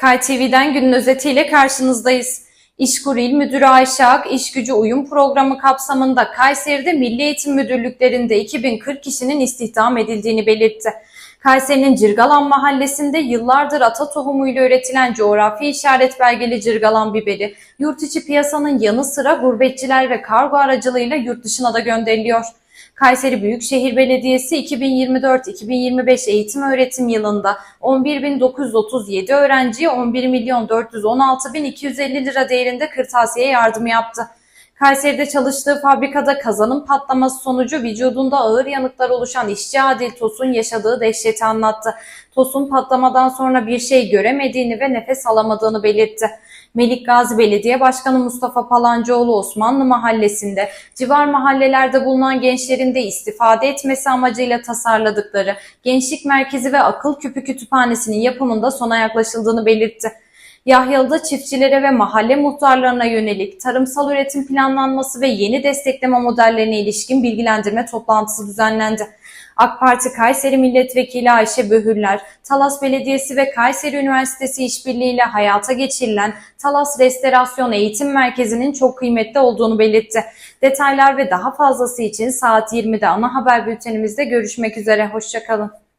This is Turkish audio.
KTV'den günün özetiyle karşınızdayız. İşkur İl Müdürü Ayşe Ak, İş Gücü Uyum Programı kapsamında Kayseri'de Milli Eğitim Müdürlüklerinde 2040 kişinin istihdam edildiğini belirtti. Kayseri'nin Cirgalan mahallesinde yıllardır ata tohumuyla üretilen coğrafi işaret belgeli Cirgalan biberi, yurt içi piyasanın yanı sıra gurbetçiler ve kargo aracılığıyla yurt dışına da gönderiliyor. Kayseri Büyükşehir Belediyesi 2024-2025 eğitim öğretim yılında 11.937 öğrenciye 11 milyon 416 bin 250 lira değerinde kırtasiye yardımı yaptı. Kayseri'de çalıştığı fabrikada kazanın patlaması sonucu vücudunda ağır yanıklar oluşan işçi Adil Tosun yaşadığı dehşeti anlattı. Tosun patlamadan sonra bir şey göremediğini ve nefes alamadığını belirtti. Melik Gazi Belediye Başkanı Mustafa Palancıoğlu Osmanlı Mahallesi'nde civar mahallelerde bulunan gençlerin de istifade etmesi amacıyla tasarladıkları Gençlik Merkezi ve Akıl Küpü Kütüphanesi'nin yapımında sona yaklaşıldığını belirtti. Yahyalı'da çiftçilere ve mahalle muhtarlarına yönelik tarımsal üretim planlanması ve yeni destekleme modellerine ilişkin bilgilendirme toplantısı düzenlendi. AK Parti Kayseri Milletvekili Ayşe Böhürler, Talas Belediyesi ve Kayseri Üniversitesi işbirliğiyle hayata geçirilen Talas Restorasyon Eğitim Merkezi'nin çok kıymetli olduğunu belirtti. Detaylar ve daha fazlası için saat 20'de ana haber bültenimizde görüşmek üzere. Hoşçakalın.